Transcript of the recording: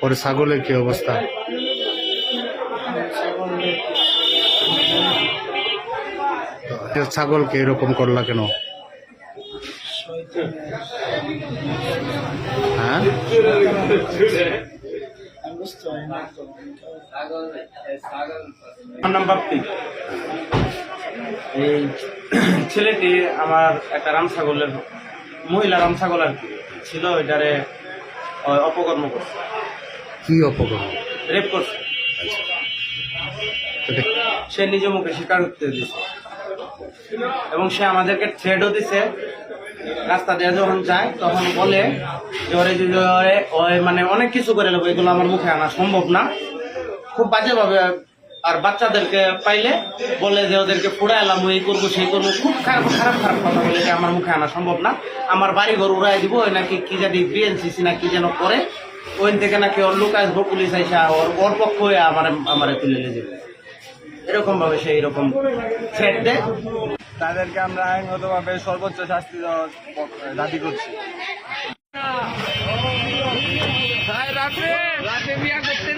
পরে ছাগলের কি অবস্থা? ছাগলকে এরকম করলা কেন? হ্যাঁ? আমার নাম বাপ্পি। এই ছেলেটি আমার একটা রাম ছাগলের, মহিলা রাম ছাগল আর কি, ছিল এটারে অপকর্ম করছে। কি অপকর্ম? রেপ করছে। সে নিজ মুখে স্বীকার করতে দিছে। এবং সে আমাদেরকে থ্রেডও দিছে। রাস্তা দিয়ে যখন যায় তখন বলে যে ওরে যদি ওরে ওই মানে অনেক কিছু করে নেব এগুলো আমার মুখে আনা সম্ভব না। খুব বাজেভাবে আর বাচ্চাদেরকে পাইলে বলে যে ওদেরকে পুড়া এলাম এই করব সেই করব। খুব খারাপ খারাপ খারাপ কথা বলে যে আমার মুখে আনা সম্ভব না। আমার বাড়ি ঘর উড়াই দিব ওই নাকি কি জানি বিএনসিসি না কি যেন করে ওই থেকে নাকি ওর লুক আসব পুলিশ আইসা ওর ওর পক্ষ হয়ে আমার আমার তুলে নিয়ে যাবে। এরকম ভাবে সে এরকম থ্রেট দেয়। তাদেরকে আমরা আইনগতভাবে সর্বোচ্চ শাস্তি দেওয়ার দাবি করছি। রাত্রে রাতে বিয়া করতে